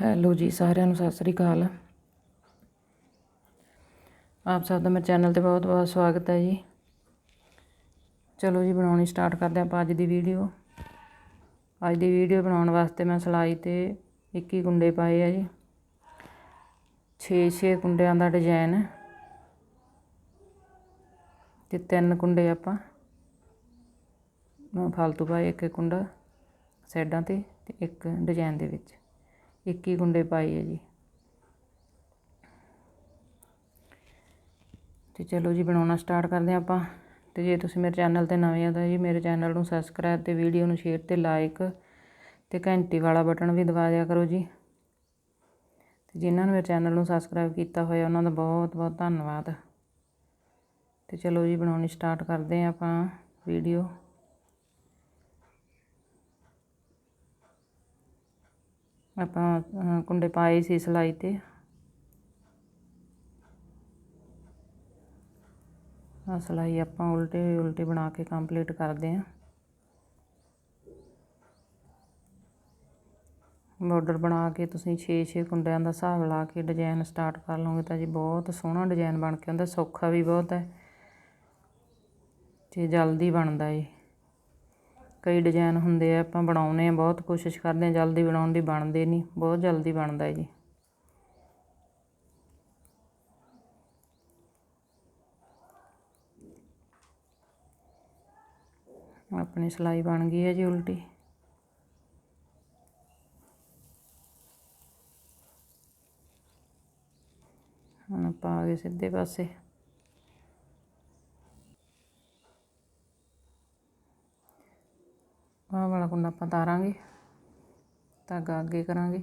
Hello ਜੀ, ਸਾਰਿਆਂ ਨੂੰ ਸਤਿ ਸ੍ਰੀ ਅਕਾਲ। ਆਪ ਸਭ ਦਾ ਮੇਰੇ ਚੈਨਲ ਤੇ ਬਹੁਤ ਬਹੁਤ ਸਵਾਗਤ ਹੈ ਜੀ। ਚਲੋ ਜੀ, ਬਣਾਉਣੀ ਸਟਾਰਟ ਕਰਦੇ ਆਪਾਂ ਅੱਜ ਦੀ ਵੀਡੀਓ। ਅੱਜ ਦੀ ਵੀਡੀਓ ਬਣਾਉਣ ਵਾਸਤੇ ਮੈਂ ਸਿਲਾਈ ਤੇ 21 ਕੁੰਡੇ ਪਾਏ ਆ ਜੀ। 6-6 ਕੁੰਡਿਆਂ ਦਾ ਡਿਜ਼ਾਈਨ। ਤੇ ਤਿੰਨ ਕੁੰਡੇ ਆਪਾਂ। ਫਾਲਤੂ ਪਾਏ ਇੱਕ ਇੱਕ ਕੁੰਡਾ ਸਾਈਡਾਂ ਤੇ ਤੇ ਇੱਕ ਡਿਜ਼ਾਈਨ ਦੇ ਵਿੱਚ। 21 ਗੁੰਡੇ ਪਾਏ ਆ ਜੀ। ਤੇ ਚਲੋ ਜੀ, ਬਣਾਉਣਾ ਸਟਾਰਟ ਕਰਦੇ ਹਾਂ ਆਪਾਂ। ਤੇ ਜੇ ਤੁਸੀਂ ਮੇਰੇ ਚੈਨਲ ਤੇ ਨਵੇਂ ਆ ਤਾਂ ਜੀ ਮੇਰੇ ਚੈਨਲ ਨੂੰ ਸਬਸਕ੍ਰਾਈਬ ਤੇ ਵੀਡੀਓ ਨੂੰ ਸ਼ੇਅਰ ਤੇ ਲਾਈਕ ਤੇ ਘੰਟੀ ਵਾਲਾ ਬਟਨ ਵੀ ਦਬਾ ਦਿਆ ਕਰੋ ਜੀ। ਤੇ ਜਿਨ੍ਹਾਂ ਨੇ ਮੇਰੇ ਚੈਨਲ ਨੂੰ ਸਬਸਕ੍ਰਾਈਬ ਕੀਤਾ ਹੋਇਆ, ਉਹਨਾਂ ਦਾ ਬਹੁਤ ਬਹੁਤ ਧੰਨਵਾਦ। ਤੇ ਚਲੋ ਜੀ, ਬਣਾਉਣੀ ਸਟਾਰਟ ਕਰਦੇ ਹਾਂ ਆਪਾਂ ਵੀਡੀਓ ਆਪਾਂ ਕੁੰਡੇ ਪਾਏ ਸੀ ਸਿਲਾਈ ਤੇ। ਆ ਸਿਲਾਈ ਆਪਾਂ ਉਲਟੇ ਉਲਟੇ ਬਣਾ ਕੇ ਕੰਪਲੀਟ ਕਰਦੇ ਆਂ ਬਾਰਡਰ ਬਣਾ ਕੇ ਤੁਸੀਂ 6-6 ਕੁੰਡਿਆਂ ਦਾ ਹਿਸਾਬ ਲਾ ਕੇ ਡਿਜ਼ਾਈਨ ਸਟਾਰਟ ਕਰ ਲਓਗੇ ਤਾਂ ਜੀ ਬਹੁਤ ਸੋਹਣਾ ਡਿਜ਼ਾਈਨ ਬਣ ਕੇ ਆਉਂਦਾ, ਸੌਖਾ ਵੀ ਬਹੁਤ ਹੈ। ਤੇ ਜਲਦੀ ਬਣਦਾ ਏ। ਕਈ ਡਿਜ਼ਾਈਨ ਹੁੰਦੇ ਆ, ਆਪਾਂ ਬਣਾਉਨੇ ਆ ਬਹੁਤ ਕੋਸ਼ਿਸ਼ ਕਰਦੇ ਆ ਜਲਦੀ ਬਣਾਉਣ ਦੀ ਬਣਦੇ ਨਹੀਂ, ਬਹੁਤ ਜਲਦੀ ਬਣਦਾ ਹੈ ਜੀ। ਆਪਣੀ ਸਿਲਾਈ ਬਣ ਗਈ ਹੈ ਜੀ ਉਲਟੀ। ਹੁਣ ਆਪਾਂ ਆ ਗਏ ਸਿੱਧੇ ਪਾਸੇ ਆਹ ਵਾਲਾ ਕੁੰਡਾ ਆਪਾਂ ਤਾਰਾਂਗੇ ਧਾਗਾ ਅੱਗੇ ਕਰਾਂਗੇ।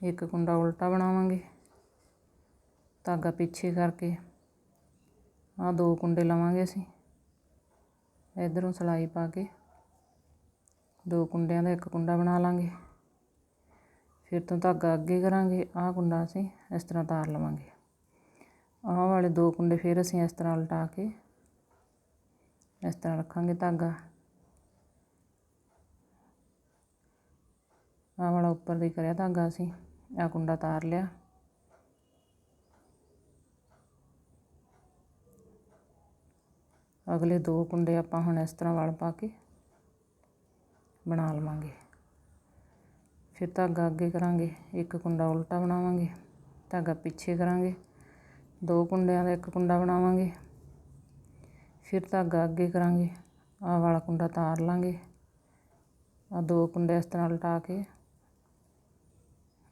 ਇੱਕ ਕੁੰਡਾ ਉਲਟਾ ਬਣਾਵਾਂਗੇ ਧਾਗਾ ਪਿੱਛੇ ਕਰਕੇ ਆਹ ਦੋ ਕੁੰਡੇ ਲਵਾਂਗੇ ਅਸੀਂ। ਇਧਰੋਂ ਸਲਾਈ ਪਾ ਕੇ ਦੋ ਕੁੰਡਿਆਂ ਦਾ ਇੱਕ ਕੁੰਡਾ ਬਣਾ ਲਾਂਗੇ। ਫਿਰ ਤੋਂ ਧਾਗਾ ਅੱਗੇ ਕਰਾਂਗੇ, ਆਹ ਕੁੰਡਾ ਅਸੀਂ ਇਸ ਤਰ੍ਹਾਂ ਤਾਰ ਲਵਾਂਗੇ। ਆਹ ਵਾਲੇ ਦੋ ਕੁੰਡੇ ਫਿਰ ਅਸੀਂ ਇਸ ਤਰ੍ਹਾਂ ਉਲਟਾ ਕੇ ਇਸ ਤਰ੍ਹਾਂ ਰੱਖਾਂਗੇ ਧਾਗਾ। ਆਹ ਵਾਲਾ ਉੱਪਰ ਦੀ ਕਰਿਆ ਧਾਗਾ ਅਸੀਂ, ਆਹ ਕੁੰਡਾ ਤਾਰ ਲਿਆ। ਅਗਲੇ ਦੋ ਕੁੰਡੇ ਆਪਾਂ ਹੁਣ ਇਸ ਤਰ੍ਹਾਂ ਵਲ ਪਾ ਕੇ ਬਣਾ ਲਵਾਂਗੇ। ਫਿਰ ਧਾਗਾ ਅੱਗੇ ਕਰਾਂਗੇ, ਇੱਕ ਕੁੰਡਾ ਉਲਟਾ ਬਣਾਵਾਂਗੇ, ਧਾਗਾ ਪਿੱਛੇ ਕਰਾਂਗੇ, ਦੋ ਕੁੰਡਿਆਂ ਦਾ ਇੱਕ ਕੁੰਡਾ ਬਣਾਵਾਂਗੇ। ਫਿਰ ਧਾਗਾ ਅੱਗੇ ਕਰਾਂਗੇ, ਆਹ ਵਾਲਾ ਕੁੰਡਾ ਤਾਰ ਲਾਂਗੇ ਆ ਦੋ ਕੁੰਡੇ ਇਸ ਤਰ੍ਹਾਂ ਲਟਾ ਕੇ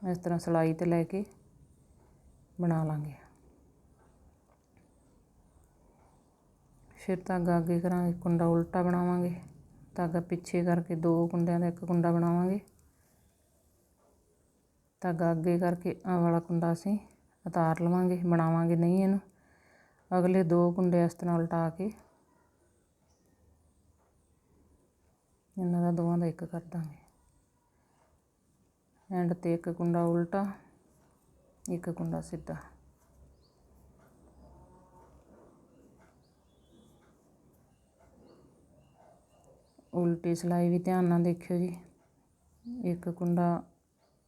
ਇਸ ਤਰ੍ਹਾਂ ਸਿਲਾਈ ਤੇ ਲੈ ਕੇ ਬਣਾ ਲਾਂਗੇ। ਫਿਰ ਧਾਗਾ ਅੱਗੇ ਕਰਾਂਗੇ, ਕੁੰਡਾ ਉਲਟਾ ਬਣਾਵਾਂਗੇ। ਧਾਗਾ ਪਿੱਛੇ ਕਰਕੇ ਦੋ ਕੁੰਡਿਆਂ ਦਾ ਇੱਕ ਕੁੰਡਾ ਬਣਾਵਾਂਗੇ। ਧਾਗਾ ਅੱਗੇ ਕਰਕੇ ਆ ਵਾਲਾ ਕੁੰਡਾ ਅਸੀਂ ਉਤਾਰ ਲਵਾਂਗੇ, ਬਣਾਵਾਂਗੇ ਨਹੀਂ ਇਹਨੂੰ। ਅਗਲੇ ਦੋ ਕੁੰਡੇ ਇਸ ਤਰ੍ਹਾਂ ਉਲਟਾ ਕੇ ਇਹਨਾਂ ਦਾ ਦੋਵਾਂ ਦਾ ਇੱਕ ਕਰ ਦਾਂਗੇ। ਐਂਡ ਤੇ ਇੱਕ ਕੁੰਡਾ ਉਲਟਾ, ਇੱਕ ਕੁੰਡਾ ਸਿੱਧਾ। ਉਲਟੀ ਸਿਲਾਈ ਵੀ ਧਿਆਨ ਨਾਲ ਦੇਖਿਓ ਜੀ। ਇੱਕ ਕੁੰਡਾ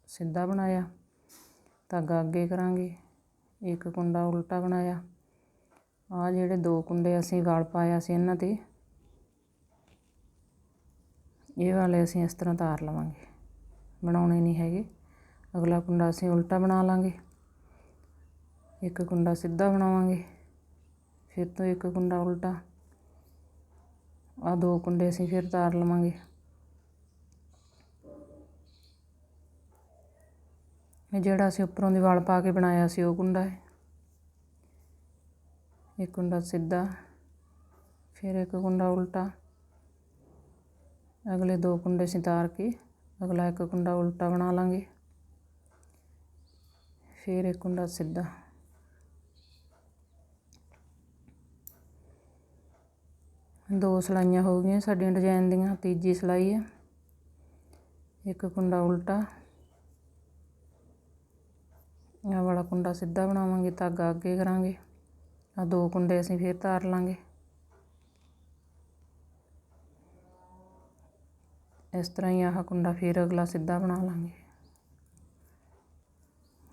ਸਿੱਧਾ ਬਣਾਇਆ ਧਾਗਾ ਅੱਗੇ ਕਰਾਂਗੇ। ਇੱਕ ਕੁੰਡਾ ਉਲਟਾ ਬਣਾਇਆ। ਆ ਜਿਹੜੇ ਦੋ ਕੁੰਡੇ ਅਸੀਂ ਗਲ ਪਾਇਆ ਸੀ ਇਹਨਾਂ ਤੇ, ਇਹ ਵਾਲੇ ਅਸੀਂ ਇਸ ਤਰ੍ਹਾਂ ਤਾਰ ਲਵਾਂਗੇ। ਬਣਾਉਣੇ ਨਹੀਂ ਹੈਗੇ। ਅਗਲਾ ਕੁੰਡਾ ਅਸੀਂ ਉਲਟਾ ਬਣਾ ਲਾਂਗੇ। ਇੱਕ ਕੁੰਡਾ ਸਿੱਧਾ ਬਣਾਵਾਂਗੇ। ਫਿਰ ਤੋਂ ਇੱਕ ਕੁੰਡਾ ਉਲਟਾ। ਆ ਦੋ ਕੁੰਡੇ ਅਸੀਂ ਫਿਰ ਤਾਰ ਲਵਾਂਗੇ। ਇਹ ਜਿਹੜਾ ਅਸੀਂ ਉੱਪਰੋਂ ਦੀ ਵਲ ਪਾ ਕੇ ਬਣਾਇਆ ਸੀ, ਉਹ ਕੁੰਡਾ ਹੈ। ਇੱਕ ਕੁੰਡਾ ਸਿੱਧਾ, ਫਿਰ ਇੱਕ ਕੁੰਡਾ ਉਲਟਾ। ਅਗਲੇ ਦੋ ਕੁੰਡੇ ਅਸੀਂ ਤਾਰ ਕੇ ਅਗਲਾ ਇੱਕ ਕੁੰਡਾ ਉਲਟਾ ਬਣਾ ਲਾਂਗੇ। ਫਿਰ ਇੱਕ ਕੁੰਡਾ ਸਿੱਧਾ। ਦੋ ਸਲਾਈਆਂ ਹੋ ਗਈਆਂ ਸਾਡੀਆਂ ਡਿਜ਼ਾਈਨ ਦੀਆਂ, ਤੀਜੀ ਸਲਾਈ ਹੈ ਇੱਕ ਕੁੰਡਾ ਉਲਟਾ। ਆ ਵਾਲਾ ਕੁੰਡਾ ਸਿੱਧਾ ਬਣਾਵਾਂਗੇ, ਧਾਗਾ ਅੱਗੇ ਕਰਾਂਗੇ। ਆ ਦੋ ਕੁੰਡੇ ਅਸੀਂ ਫੇਰ ਤਾਰ ਲਾਂਗੇ। ਇਸ ਤਰ੍ਹਾਂ ਹੀ ਆਹ ਕੁੰਡਾ ਫਿਰ ਅਗਲਾ ਸਿੱਧਾ ਬਣਾ ਲਾਂਗੇ।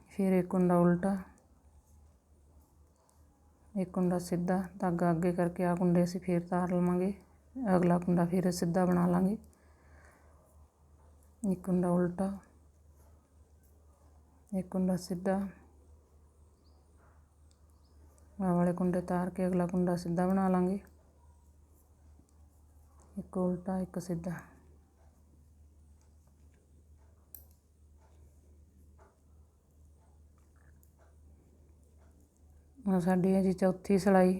ਫਿਰ ਇੱਕ ਕੁੰਡਾ ਉਲਟਾ। ਇੱਕ ਕੁੰਡਾ ਸਿੱਧਾ ਧਾਗਾ ਅੱਗੇ ਕਰਕੇ ਆ ਕੁੰਡੇ ਅਸੀਂ ਫਿਰ ਤਾਰ ਲਵਾਂਗੇ। ਅਗਲਾ ਕੁੰਡਾ ਫਿਰ ਸਿੱਧਾ ਬਣਾ ਲਾਂਗੇ। ਇੱਕ ਕੁੰਡਾ ਉਲਟਾ। ਇੱਕ ਕੁੰਡਾ ਸਿੱਧਾ। ਆਹ ਵਾਲੇ ਕੁੰਡੇ ਤਾਰ ਕੇ ਅਗਲਾ ਕੁੰਡਾ ਸਿੱਧਾ ਬਣਾ ਲਾਂਗੇ। ਇੱਕ ਉਲਟਾ, ਇੱਕ ਸਿੱਧਾ। ਆ ਸਾਡੀ ਹੈ ਜੀ ਚੌਥੀ ਸਿਲਾਈ।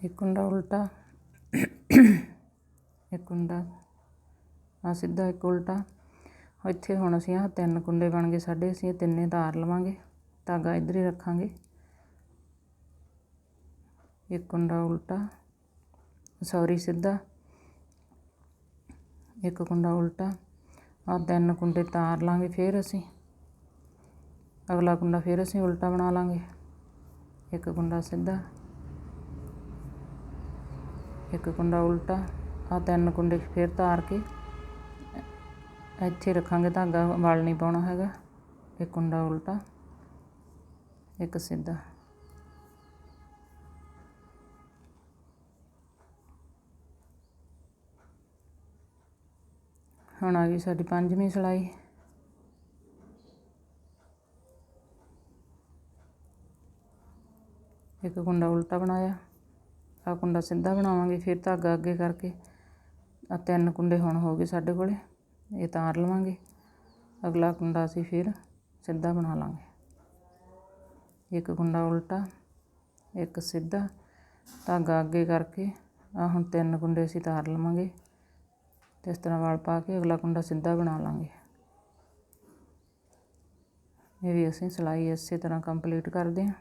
ਇੱਕ ਕੁੰਡਾ ਉਲਟਾ, ਇੱਕ ਕੁੰਡਾ ਆ ਸਿੱਧਾ ਇੱਕ ਉਲਟਾ। ਇੱਥੇ ਹੁਣ ਅਸੀਂ ਆਹ ਤਿੰਨ ਕੁੰਡੇ ਬਣ ਗਏ ਸਾਡੇ, ਅਸੀਂ ਇਹ ਤਿੰਨੇ ਤਾਰ ਲਵਾਂਗੇ, ਧਾਗਾ ਇੱਧਰ ਹੀ ਰੱਖਾਂਗੇ। ਇੱਕ ਕੁੰਡਾ ਉਲਟਾ, ਸੌਰੀ ਸਿੱਧਾ, ਇੱਕ ਕੁੰਡਾ ਉਲਟਾ। ਆ ਤਿੰਨ ਕੁੰਡੇ ਤਾਰ ਲਾਂਗੇ ਫਿਰ ਅਸੀਂ। ਅਗਲਾ ਕੁੰਡਾ ਫਿਰ ਅਸੀਂ ਉਲਟਾ ਬਣਾ ਲਾਂਗੇ। ਇੱਕ ਕੁੰਡਾ ਸਿੱਧਾ, ਇੱਕ ਕੁੰਡਾ ਉਲਟਾ ਆ ਤਿੰਨ ਕੁੰਡੇ ਫਿਰ ਤਾਰ ਕੇ ਇੱਥੇ ਰੱਖਾਂਗੇ, ਧਾਗਾ ਵਲ ਨਹੀਂ ਪਾਉਣਾ ਹੈਗਾ। ਇੱਕ ਕੁੰਡਾ ਉਲਟਾ, ਇੱਕ ਸਿੱਧਾ। ਹੁਣ ਆ ਗਈ ਸਾਡੀ ਪੰਜਵੀਂ ਸਿਲਾਈ। ਇੱਕ ਕੁੰਡਾ ਉਲਟਾ ਬਣਾਇਆ ਆ ਕੁੰਡਾ ਸਿੱਧਾ ਬਣਾਵਾਂਗੇ, ਫਿਰ ਧਾਗਾ ਅੱਗੇ ਕਰਕੇ ਆ ਤਿੰਨ ਕੁੰਡੇ ਹੁਣ ਹੋ ਗਏ ਸਾਡੇ ਕੋਲੇ, ਇਹ ਤਾਰ ਲਵਾਂਗੇ, ਅਗਲਾ ਕੁੰਡਾ ਅਸੀਂ ਫਿਰ ਸਿੱਧਾ ਬਣਾ ਲਾਂਗੇ। ਇੱਕ ਕੁੰਡਾ ਉਲਟਾ, ਇੱਕ ਸਿੱਧਾ, ਧਾਗਾ ਅੱਗੇ ਕਰਕੇ ਆ ਹੁਣ ਤਿੰਨ ਕੁੰਡੇ ਅਸੀਂ ਤਾਰ ਲਵਾਂਗੇ। ਅਤੇ ਇਸ ਤਰ੍ਹਾਂ ਵਲ ਪਾ ਕੇ ਅਗਲਾ ਕੁੰਡਾ ਸਿੱਧਾ ਬਣਾ ਲਵਾਂਗੇ ਇਹ ਵੀ ਅਸੀਂ ਸਿਲਾਈ ਇਸੇ ਤਰ੍ਹਾਂ ਕੰਪਲੀਟ ਕਰਦੇ ਹਾਂ।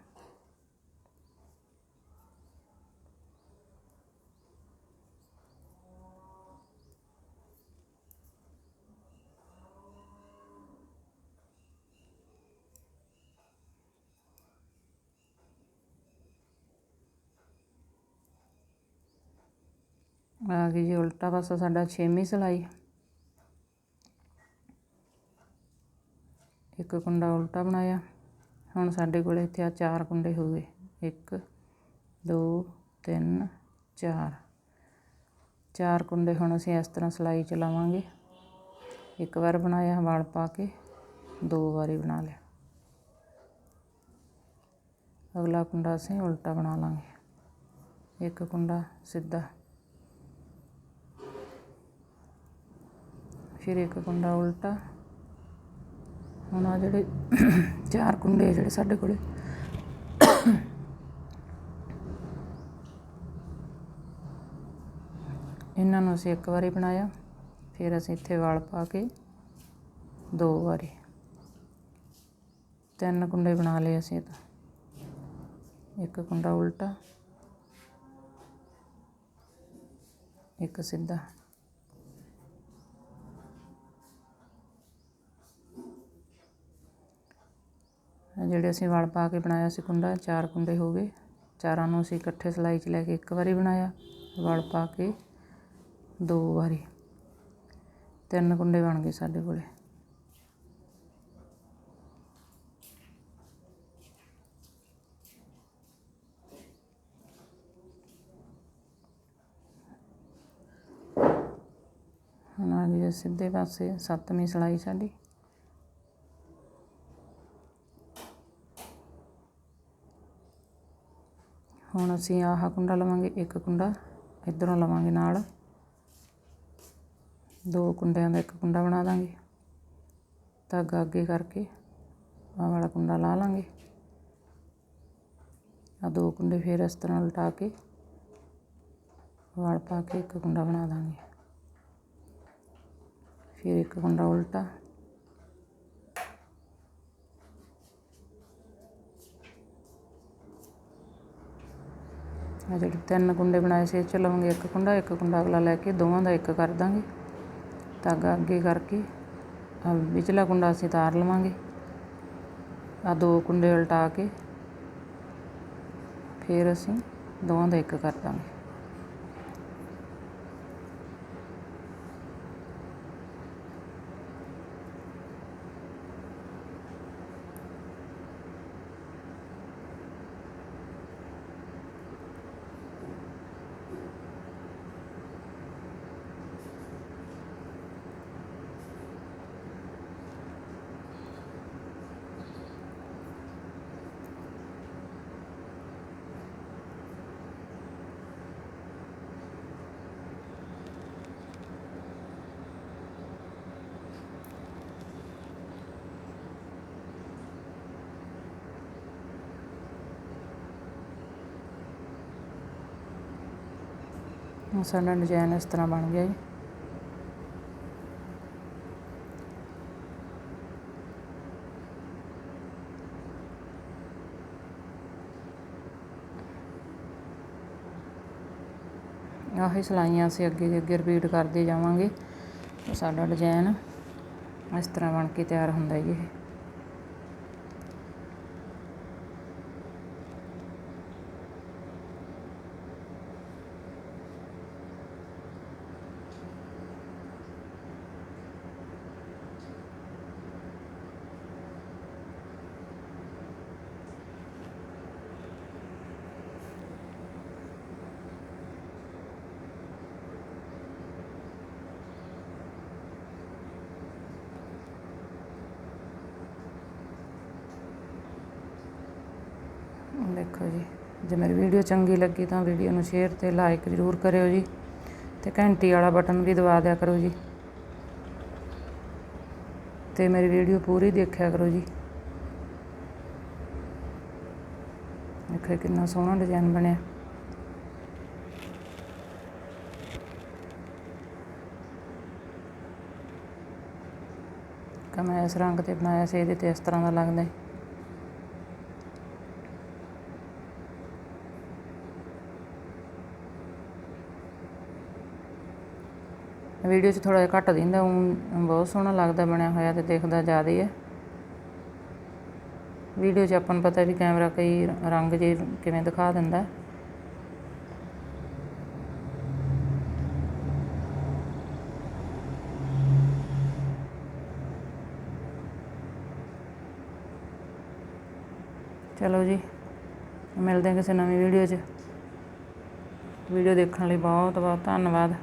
ਆ ਗਈ ਜੀ, ਉਲਟਾ ਪਾਸਾ ਸਾਡਾ ਛੇਵੀਂ ਸਿਲਾਈ। ਇੱਕ ਕੁੰਡਾ ਉਲਟਾ ਬਣਾਇਆ। ਹੁਣ ਸਾਡੇ ਕੋਲ ਇੱਥੇ ਆ ਚਾਰ ਕੁੰਡੇ ਹੋ ਗਏ। ਇੱਕ, ਦੋ, ਤਿੰਨ, ਚਾਰ। ਚਾਰ ਕੁੰਡੇ ਹੁਣ ਅਸੀਂ ਇਸ ਤਰ੍ਹਾਂ ਸਿਲਾਈ ਚਲਾਵਾਂਗੇ ਇੱਕ ਵਾਰ ਬਣਾਇਆ, ਵਾਲ ਪਾ ਕੇ ਦੋ ਵਾਰੀ ਬਣਾ ਲਿਆ। ਅਗਲਾ ਕੁੰਡਾ ਅਸੀਂ ਉਲਟਾ ਬਣਾ ਲਾਂਗੇ। ਇੱਕ ਕੁੰਡਾ ਸਿੱਧਾ। ਫਿਰ ਇੱਕ ਕੁੰਡਾ ਉਲਟਾ। ਹੁਣ ਆ ਜਿਹੜੇ ਚਾਰ ਕੁੰਡੇ ਜਿਹੜੇ ਸਾਡੇ ਕੋਲੇ। ਇਹਨਾਂ ਨੂੰ ਅਸੀਂ ਇੱਕ ਵਾਰੀ ਬਣਾਇਆ, ਫਿਰ ਅਸੀਂ ਇੱਥੇ ਵਾਲ ਪਾ ਕੇ ਦੋ ਵਾਰੀ। ਤਿੰਨ ਕੁੰਡੇ ਬਣਾ ਲਏ ਅਸੀਂ ਤਾਂ। ਇੱਕ ਕੁੰਡਾ ਉਲਟਾ, ਇੱਕ ਸਿੱਧਾ। ਜਿਹੜੇ ਅਸੀਂ ਵਲ ਪਾ ਕੇ ਬਣਾਇਆ ਸੀ ਕੁੰਡਾ, ਚਾਰ ਕੁੰਡੇ ਹੋ ਗਏ। ਚਾਰਾਂ ਨੂੰ ਅਸੀਂ ਇਕੱਠੇ ਸਿਲਾਈ 'ਚ ਲੈ ਕੇ ਇੱਕ ਵਾਰੀ ਬਣਾਇਆ ਵਲ ਪਾ ਕੇ ਦੋ ਵਾਰੀ। ਤਿੰਨ ਕੁੰਡੇ ਬਣ ਗਏ ਸਾਡੇ ਕੋਲੇ। ਹੁਣ ਆ ਗਈ ਸਿੱਧੇ ਪਾਸੇ, ਸੱਤਵੀਂ ਸਿਲਾਈ ਸਾਡੀ। ਹੁਣ ਅਸੀਂ ਆਹ ਕੁੰਡਾ ਲਵਾਂਗੇ, ਇੱਕ ਕੁੰਡਾ ਇਧਰੋਂ ਲਵਾਂਗੇ ਨਾਲ। ਦੋ ਕੁੰਡਿਆਂ ਦਾ ਇੱਕ ਕੁੰਡਾ ਬਣਾ ਦਾਂਗੇ। ਧਾਗਾ ਅੱਗੇ ਕਰਕੇ ਆਹ ਵਾਲਾ ਕੁੰਡਾ ਲਾ ਲਾਂਗੇ। ਆ ਦੋ ਕੁੰਡੇ ਫੇਰ ਇਸ ਤਰ੍ਹਾਂ ਉਲਟਾ ਕੇ ਵਾਲ ਪਾ ਕੇ ਇੱਕ ਕੁੰਡਾ ਬਣਾ ਦਾਂਗੇ। ਫਿਰ ਇੱਕ ਕੁੰਡਾ ਉਲਟਾ ਆ ਜਿਹੜੇ ਤਿੰਨ ਕੁੰਡੇ ਬਣਾਏ ਸੀ, ਇਹ 'ਚ ਲਵਾਂਗੇ ਇੱਕ ਕੁੰਡਾ ਇੱਕ ਕੁੰਡਾ ਅਗਲਾ ਲੈ ਕੇ ਦੋਵਾਂ ਦਾ ਇੱਕ ਕਰ ਦਾਂਗੇ। ਧਾਗਾ ਅੱਗੇ ਕਰਕੇ ਆ ਵਿਚਲਾ ਕੁੰਡਾ ਅਸੀਂ ਤਾਰ ਲਵਾਂਗੇ। ਆ ਦੋ ਕੁੰਡੇ ਉਲਟਾ ਕੇ ਫਿਰ ਅਸੀਂ ਦੋਵਾਂ ਦਾ ਇੱਕ ਕਰ ਦਾਂਗੇ। ਹੁਣ ਸਾਡਾ ਡਿਜ਼ਾਈਨ ਇਸ ਤਰ੍ਹਾਂ ਬਣ ਗਿਆ ਜੀ। ਆਹੀ ਸਲਾਈਆਂ ਅਸੀਂ ਅੱਗੇ ਦੇ ਅੱਗੇ ਰਿਪੀਟ ਕਰਦੇ ਜਾਵਾਂਗੇ। ਸਾਡਾ ਡਿਜ਼ਾਈਨ ਇਸ ਤਰ੍ਹਾਂ ਬਣ ਕੇ ਤਿਆਰ ਹੁੰਦਾ ਜੀ ਇਹ। ਦੇਖੋ ਜੀ। ਜੇ ਮੇਰੀ ਵੀਡੀਓ ਚੰਗੀ ਲੱਗੀ ਤਾਂ ਵੀਡੀਓ ਨੂੰ ਸ਼ੇਅਰ ਤੇ ਲਾਈਕ ਜ਼ਰੂਰ ਕਰਿਓ ਜੀ। ਤੇ ਘੰਟੀ ਵਾਲਾ ਬਟਨ ਵੀ ਦਬਾ ਦਿਆ ਕਰੋ ਜੀ। ਤੇ ਮੇਰੀ ਵੀਡੀਓ ਪੂਰੀ ਦੇਖਿਆ ਕਰੋ ਜੀ। ਦੇਖੋ ਕਿੰਨਾ ਸੋਹਣਾ ਡਿਜ਼ਾਈਨ ਬਣਿਆ। ਕਿ ਮੈਂ ਇਸ ਰੰਗ ਤੇ ਬਣਾਇਆ ਸੀ ਇਹਦੇ ਤੇ ਇਸ ਤਰ੍ਹਾਂ ਦਾ ਲੱਗਦਾ ਹੈ। ਵੀਡੀਓ 'ਚ ਥੋੜਾ ਜਿਹਾ ਘੱਟ ਦਿੰਦਾ ਉਹ ਬਹੁਤ ਸੋਹਣਾ ਲੱਗਦਾ ਬਣਿਆ ਹੋਇਆ ਤੇ ਦੇਖਦਾ ਜ਼ਿਆਦਾ ਹੀ ਹੈ। ਵੀਡੀਓ 'ਚ ਆਪਾਂ ਨੂੰ ਪਤਾ ਵੀ ਕੈਮਰਾ ਕਈ ਰੰਗ ਜੇ ਕਿਵੇਂ ਦਿਖਾ ਦਿੰਦਾ। ਚਲੋ ਜੀ, ਮਿਲਦੇ ਹਾਂ ਕਿਸੇ ਨਵੀਂ ਵੀਡੀਓ 'ਚ। ਵੀਡੀਓ ਦੇਖਣ ਲਈ ਬਹੁਤ ਬਹੁਤ ਧੰਨਵਾਦ।